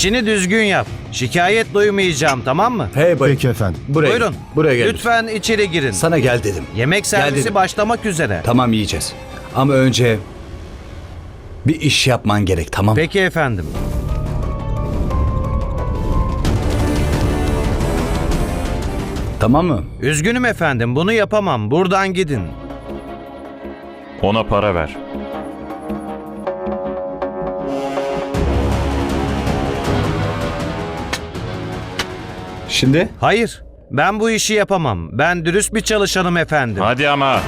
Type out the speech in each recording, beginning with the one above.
İşini düzgün yap. Şikayet duymayacağım tamam mı? Hey bay. Peki efendim. Buraya Buyurun. Buraya gel. Lütfen içeri girin. Sana gel dedim. Yemek servisi dedim. başlamak üzere. Tamam yiyeceğiz. Ama önce bir iş yapman gerek tamam mı? Peki efendim. Tamam mı? Üzgünüm efendim bunu yapamam. Buradan gidin. Ona para ver. Şimdi? Hayır. Ben bu işi yapamam. Ben dürüst bir çalışanım efendim. Hadi ama.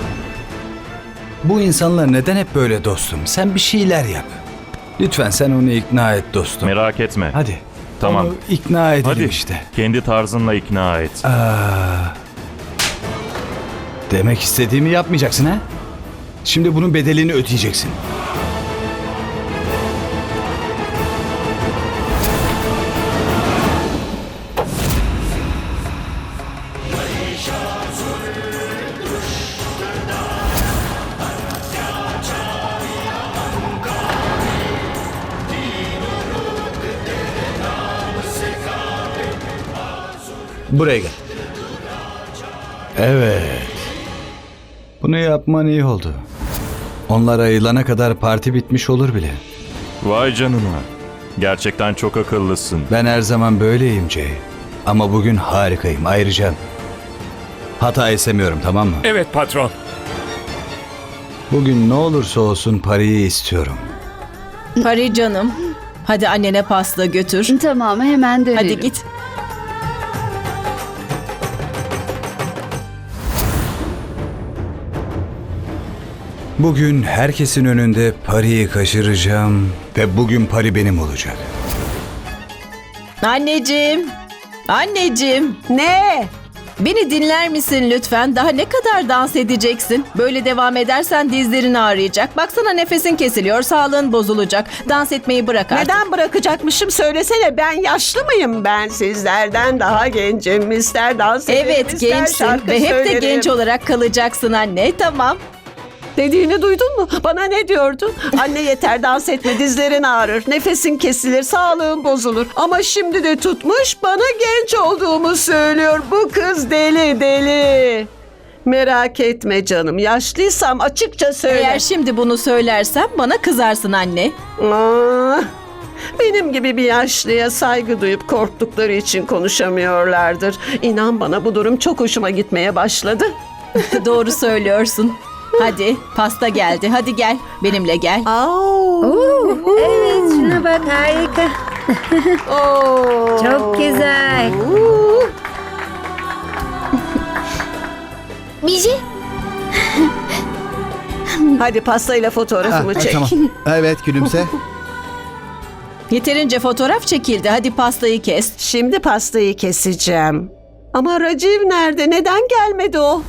Bu insanlar neden hep böyle dostum? Sen bir şeyler yap. Lütfen sen onu ikna et dostum. Merak etme. Hadi. Tamam. Onu ikna edelim Hadi işte. kendi tarzınla ikna et. Aa, demek istediğimi yapmayacaksın ha? Şimdi bunun bedelini ödeyeceksin. Buraya gel. Evet. Bunu yapman iyi oldu. Onlar ayılana kadar parti bitmiş olur bile. Vay canına. Gerçekten çok akıllısın. Ben her zaman böyleyim Jay. Ama bugün harikayım. Ayrıca hata istemiyorum tamam mı? Evet patron. Bugün ne olursa olsun parayı istiyorum. Pari canım. Hadi annene pasta götür. Tamam hemen dönerim. Hadi git. Bugün herkesin önünde parayı kaçıracağım ve bugün pari benim olacak. Anneciğim. Anneciğim. Ne? Beni dinler misin lütfen? Daha ne kadar dans edeceksin? Böyle devam edersen dizlerin ağrıyacak. Baksana nefesin kesiliyor, sağlığın bozulacak. Dans etmeyi bırak artık. Neden bırakacakmışım söylesene ben yaşlı mıyım ben sizlerden daha gencim ister dans ederim Evet ister gençsin şarkı ve hep de söylerim. genç olarak kalacaksın anne. Tamam. Dediğini duydun mu? Bana ne diyordun? Anne yeter dans etme dizlerin ağrır, nefesin kesilir, sağlığın bozulur. Ama şimdi de tutmuş bana genç olduğumu söylüyor. Bu kız deli deli. Merak etme canım yaşlıysam açıkça söyle. Eğer şimdi bunu söylersem bana kızarsın anne. Aa, benim gibi bir yaşlıya saygı duyup korktukları için konuşamıyorlardır. İnan bana bu durum çok hoşuma gitmeye başladı. Doğru söylüyorsun. Hadi pasta geldi. Hadi gel. Benimle gel. Aa, Evet şuna bak harika. oo. Çok güzel. Biji. Hadi pastayla fotoğrafımı çek. Tamam. Evet gülümse. Yeterince fotoğraf çekildi. Hadi pastayı kes. Şimdi pastayı keseceğim. Ama Raciv nerede? Neden gelmedi o?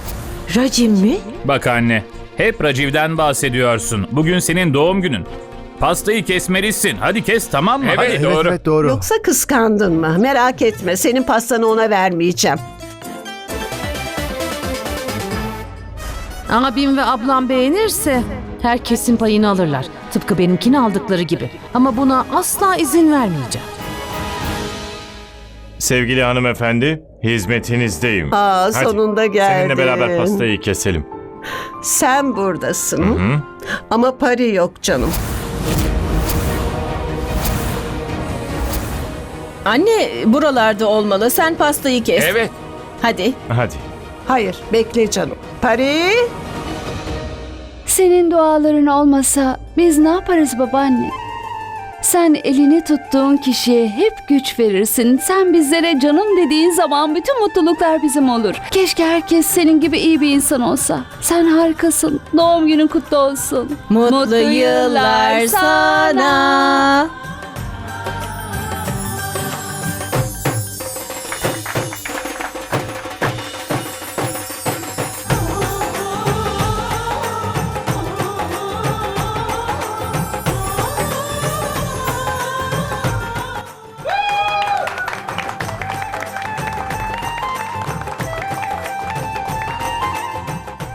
Racim mi? Bak anne, hep Raciv'den bahsediyorsun. Bugün senin doğum günün. Pastayı kesmelisin. Hadi kes tamam mı? Hadi Evet, doğru. evet doğru. Yoksa kıskandın mı? Merak etme. Senin pastanı ona vermeyeceğim. Abim ve ablam beğenirse herkesin payını alırlar. Tıpkı benimkini aldıkları gibi. Ama buna asla izin vermeyeceğim. Sevgili hanımefendi, hizmetinizdeyim. Aa, Hadi, sonunda geldin. Seninle beraber pastayı keselim. Sen buradasın. Hı? Ama pari yok canım. Anne buralarda olmalı. Sen pastayı kes. Evet. Hadi. Hadi. Hayır, bekle canım. Pari, Senin duaların olmasa biz ne yaparız babaanne? Sen elini tuttuğun kişiye hep güç verirsin. Sen bizlere canım dediğin zaman bütün mutluluklar bizim olur. Keşke herkes senin gibi iyi bir insan olsa. Sen harikasın. Doğum günün kutlu olsun. Mutlu, yıllar sana.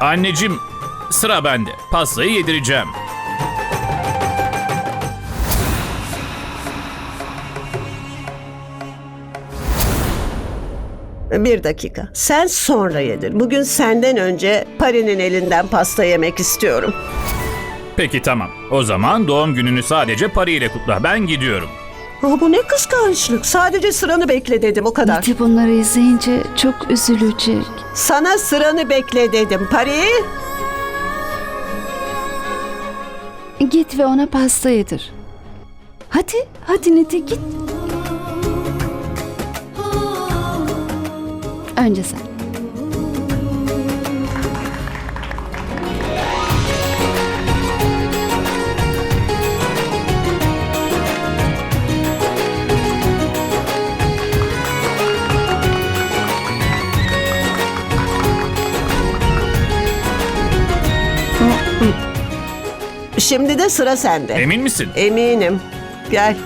Anneciğim sıra bende. Pastayı yedireceğim. Bir dakika. Sen sonra yedir. Bugün senden önce Pari'nin elinden pasta yemek istiyorum. Peki tamam. O zaman doğum gününü sadece Pari ile kutla. Ben gidiyorum. Aa, bu ne kıskançlık. Sadece sıranı bekle dedim o kadar. Niti bunları izleyince çok üzülecek. Sana sıranı bekle dedim. Pari. Git ve ona pasta yedir. Hadi, hadi Niti git. Önce sen. Şimdi de sıra sende. Emin misin? Eminim. Gel.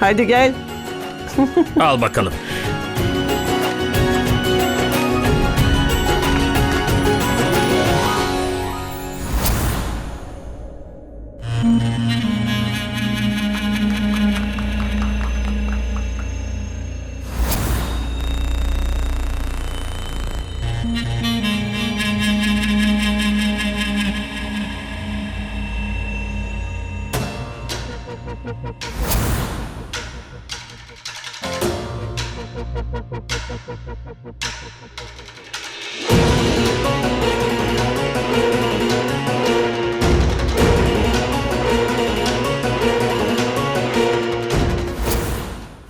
Hadi gel. Al bakalım.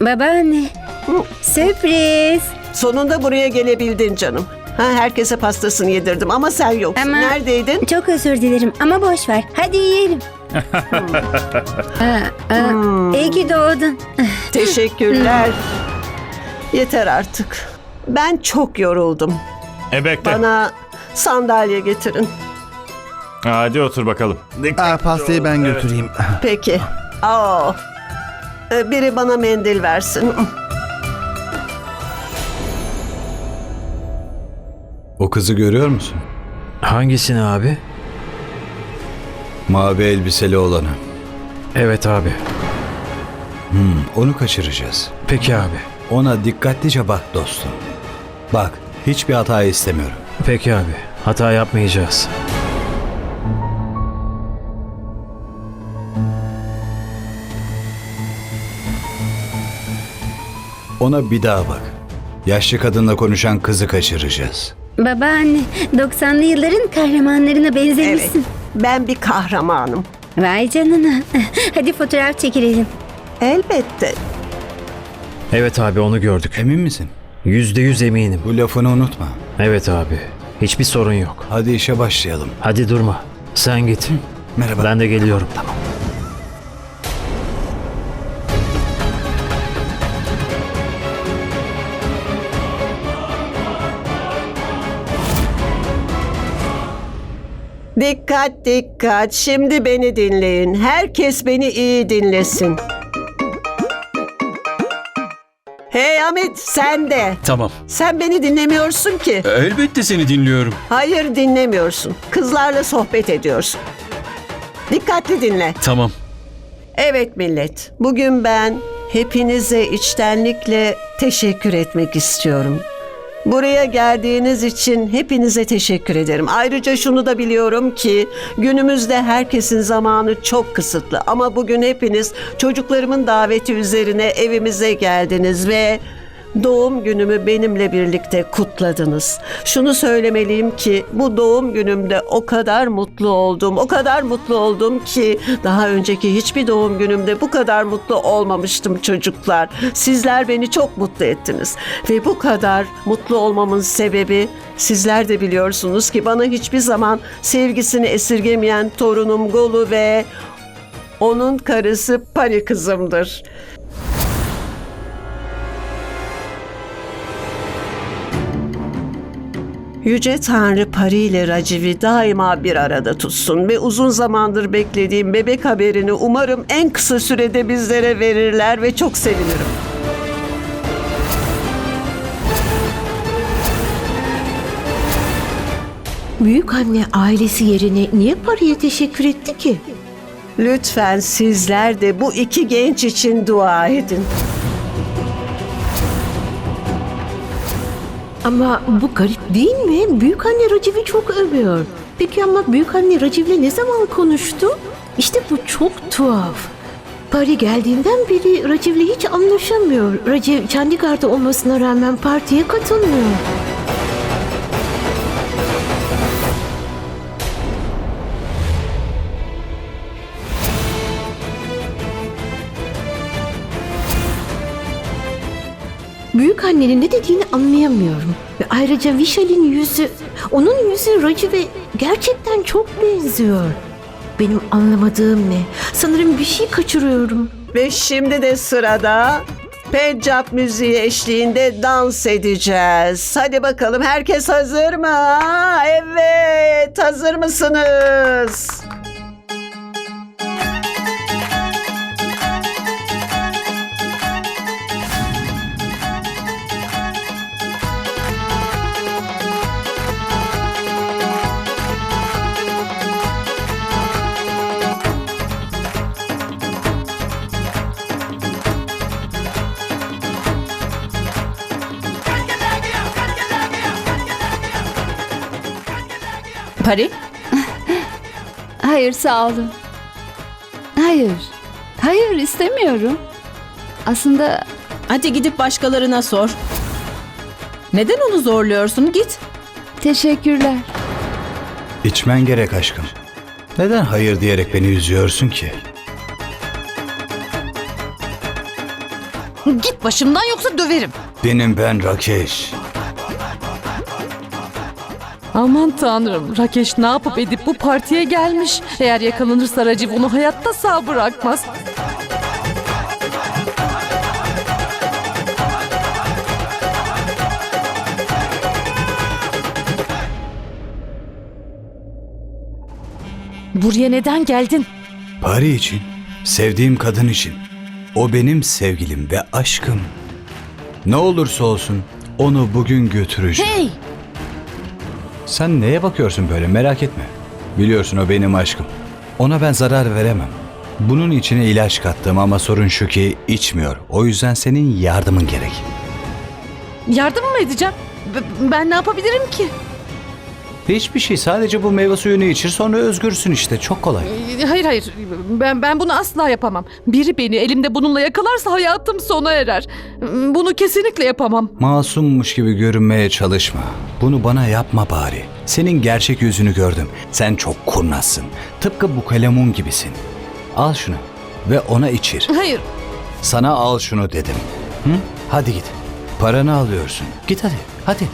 Babaanne. Sürpriz. Sonunda buraya gelebildin canım. Ha, herkese pastasını yedirdim ama sen yoksun. Ama- Neredeydin? Çok özür dilerim ama boş ver. Hadi yiyelim. aa, aa, İyi ki doğdun. Teşekkürler. Yeter artık. Ben çok yoruldum. E bekle. Bana sandalye getirin. Hadi otur bakalım. Aa, pastayı ben götüreyim. Peki. Aa. Ee, Biri bana mendil versin. O kızı görüyor musun? Hangisini abi? Mavi elbiseli olanı. Evet abi. Onu kaçıracağız. Peki abi. Ona dikkatlice bak dostum. Bak, hiçbir hata istemiyorum. Peki abi. Hata yapmayacağız. Ona bir daha bak. Yaşlı kadınla konuşan kızı kaçıracağız. Babaanne 90'lı yılların kahramanlarına Evet. benzemişsin. Ben bir kahramanım. Vay canına. Hadi fotoğraf çekilelim. Elbette. Evet abi onu gördük. Emin misin? Yüzde yüz eminim. Bu lafını unutma. Evet abi. Hiçbir sorun yok. Hadi işe başlayalım. Hadi durma. Sen git. Merhaba. Ben de geliyorum. Tamam. Dikkat dikkat. Şimdi beni dinleyin. Herkes beni iyi dinlesin. Hey Amit sen de. Tamam. Sen beni dinlemiyorsun ki. Elbette seni dinliyorum. Hayır dinlemiyorsun. Kızlarla sohbet ediyorsun. Dikkatli dinle. Tamam. Evet millet. Bugün ben hepinize içtenlikle teşekkür etmek istiyorum. Buraya geldiğiniz için hepinize teşekkür ederim. Ayrıca şunu da biliyorum ki günümüzde herkesin zamanı çok kısıtlı. Ama bugün hepiniz çocuklarımın daveti üzerine evimize geldiniz ve doğum günümü benimle birlikte kutladınız. Şunu söylemeliyim ki bu doğum günümde o kadar mutlu oldum, o kadar mutlu oldum ki daha önceki hiçbir doğum günümde bu kadar mutlu olmamıştım çocuklar. Sizler beni çok mutlu ettiniz ve bu kadar mutlu olmamın sebebi sizler de biliyorsunuz ki bana hiçbir zaman sevgisini esirgemeyen torunum Golu ve onun karısı Pani kızımdır. Yüce Tanrı Pari ile Raciv'i daima bir arada tutsun ve uzun zamandır beklediğim bebek haberini umarım en kısa sürede bizlere verirler ve çok sevinirim. Büyük anne ailesi yerine niye paraya teşekkür etti ki? Lütfen sizler de bu iki genç için dua edin. Ama bu garip değil mi? Büyük anne Raciv'i çok övüyor. Peki ama büyük anne Raciv'le ne zaman konuştu? İşte bu çok tuhaf. Pari geldiğinden beri Raciv'le hiç anlaşamıyor. Raciv Chandigarh'da olmasına rağmen partiye katılmıyor. Büyük annenin ne dediğini anlayamıyorum. Ve ayrıca Vishal'in yüzü, onun yüzü Raciv'e gerçekten çok benziyor. Benim anlamadığım ne? Sanırım bir şey kaçırıyorum. Ve şimdi de sırada Pencap müziği eşliğinde dans edeceğiz. Hadi bakalım herkes hazır mı? Evet, hazır mısınız? Hayır sağ olun. Hayır. Hayır istemiyorum. Aslında hadi gidip başkalarına sor. Neden onu zorluyorsun? Git. teşekkürler. İçmen gerek aşkım. Neden hayır diyerek beni üzüyorsun ki? Git başımdan yoksa döverim. Benim ben Rakeş. Aman tanrım Rakeş ne yapıp edip bu partiye gelmiş. Eğer yakalanırsa Raciv onu hayatta sağ bırakmaz. Buraya neden geldin? Pari için, sevdiğim kadın için. O benim sevgilim ve aşkım. Ne olursa olsun onu bugün götüreceğim. Hey! Sen neye bakıyorsun böyle merak etme. Biliyorsun o benim aşkım. Ona ben zarar veremem. Bunun içine ilaç kattım ama sorun şu ki içmiyor. O yüzden senin yardımın gerek. Yardım mı edeceğim? B- ben ne yapabilirim ki? Hiçbir şey sadece bu meyve suyunu içir sonra özgürsün işte çok kolay. Ee, Hayır hayır ben ben bunu asla yapamam. Biri beni elimde bununla yakalarsa hayatım sona erer. Bunu kesinlikle yapamam. Masummuş gibi görünmeye çalışma. Bunu bana yapma bari. Senin gerçek yüzünü gördüm. Sen çok kurnazsın. Tıpkı bu kalemun gibisin. Al şunu ve ona içir. Hayır Sana al şunu dedim. Hı? Hadi git. Paranı alıyorsun. Git hadi. Hadi.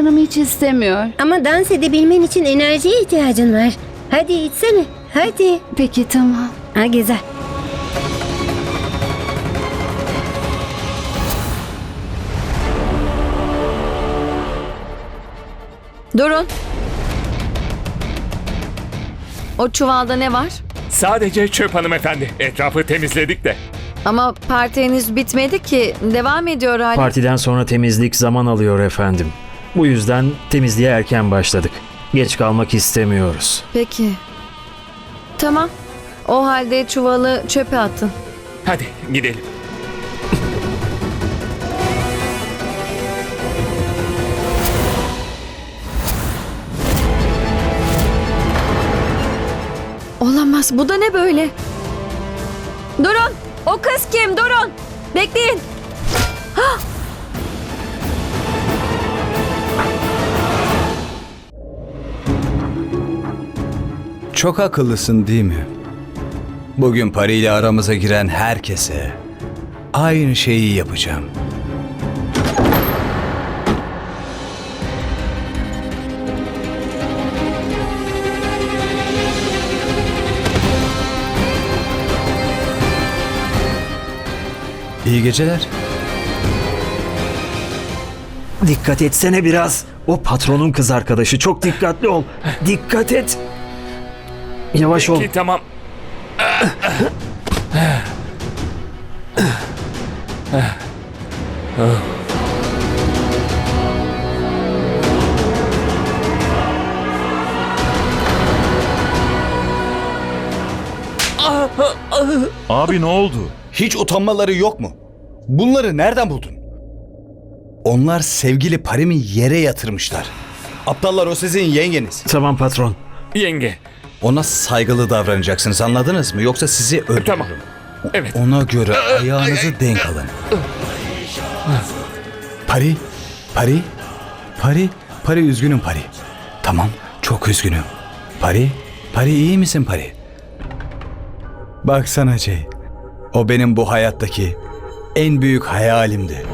Canım hiç istemiyor. Ama dans edebilmen için enerjiye ihtiyacın var. Hadi içsene. Hadi. Peki tamam. Ha güzel. Durun. O çuvalda ne var? Sadece çöp hanımefendi. Etrafı temizledik de. Ama parti henüz bitmedi ki. Devam ediyor hala. Partiden sonra temizlik zaman alıyor efendim. Bu yüzden temizliğe erken başladık. Geç kalmak istemiyoruz. Peki. Tamam. O halde çuvalı çöpe atın. Hadi gidelim. Olamaz. Bu da ne böyle? Durun. O kız kim? Durun. Bekleyin. Çok akıllısın değil mi? Bugün parayla aramıza giren herkese aynı şeyi yapacağım. İyi geceler. Dikkat etsene biraz. O patronun kız arkadaşı. Çok dikkatli ol. Dikkat et. Yavaş ol. Peki tamam. Abi ne oldu? Hiç utanmaları yok mu? Bunları nereden buldun? Onlar sevgili Parim'i yere yatırmışlar. Aptallar o sizin yengeniz. Tamam patron. Yenge. Ona saygılı davranacaksınız anladınız mı? Yoksa sizi öldürürüm. Tamam. Evet. Ona göre ayağınızı denk alın. Pari, Pari, Pari, Pari üzgünüm Pari. Tamam, çok üzgünüm. Pari, Pari iyi misin Pari? Baksana Jay, o benim bu hayattaki en büyük hayalimdi.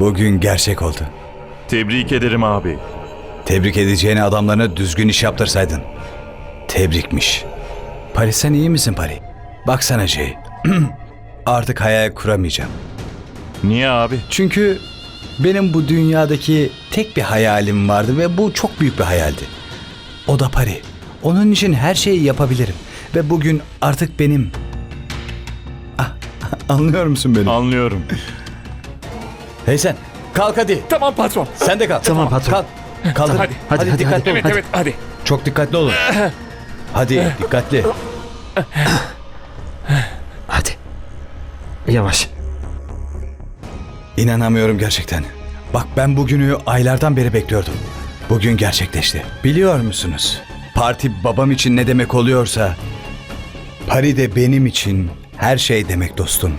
Bugün gerçek oldu. Tebrik ederim abi. Tebrik edeceğine adamlarına düzgün iş yaptırsaydın. Tebrikmiş. Pari sen iyi misin Pari? Baksana Jay. Artık hayal kuramayacağım. Niye abi? Çünkü benim bu dünyadaki tek bir hayalim vardı ve bu çok büyük bir hayaldi. O da Pari. Onun için her şeyi yapabilirim. Ve bugün artık benim. Ah, anlıyor musun beni? Anlıyorum. Hey sen kalk hadi. Tamam patron. Sen de kalk. Tamam patron. Kalk. Kaldır. Hadi. Hadi, hadi, dikkatli hadi. olun. Evet evet hadi. Çok dikkatli olun. Hadi dikkatli. Hadi. Yavaş. İnanamıyorum gerçekten. Bak ben bugünü aylardan beri bekliyordum. Bugün gerçekleşti. Biliyor musunuz? Parti babam için ne demek oluyorsa... Pari de benim için her şey demek dostum.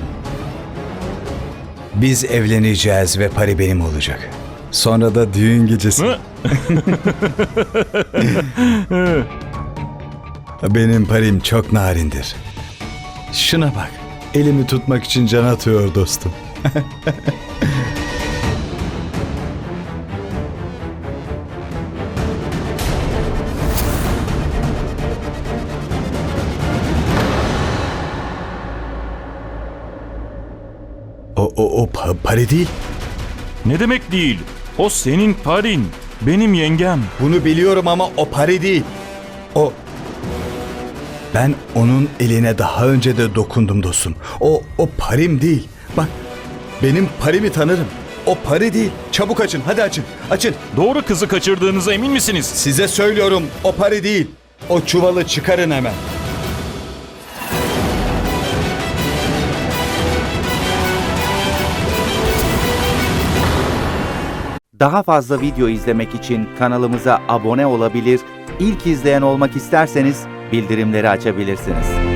Biz evleneceğiz ve Pari benim olacak. Sonra da düğün gecesi. Benim Parim çok narindir. Şuna bak. Elimi tutmak için can atıyor dostum. O, o, o pa- Pari değil. Ne demek değil? O senin parin. Benim yengem. Bunu biliyorum ama o Pari değil. O... Ben onun eline daha önce de dokundum dostum. O, o Parim değil. Bak, benim Parim'i tanırım. O Pari değil. Çabuk açın, hadi açın. Açın. Doğru kızı kaçırdığınıza emin misiniz? Size söylüyorum, o Pari değil. O çuvalı çıkarın hemen. Daha fazla video izlemek için kanalımıza abone olabilir, ilk izleyen olmak isterseniz bildirimleri açabilirsiniz.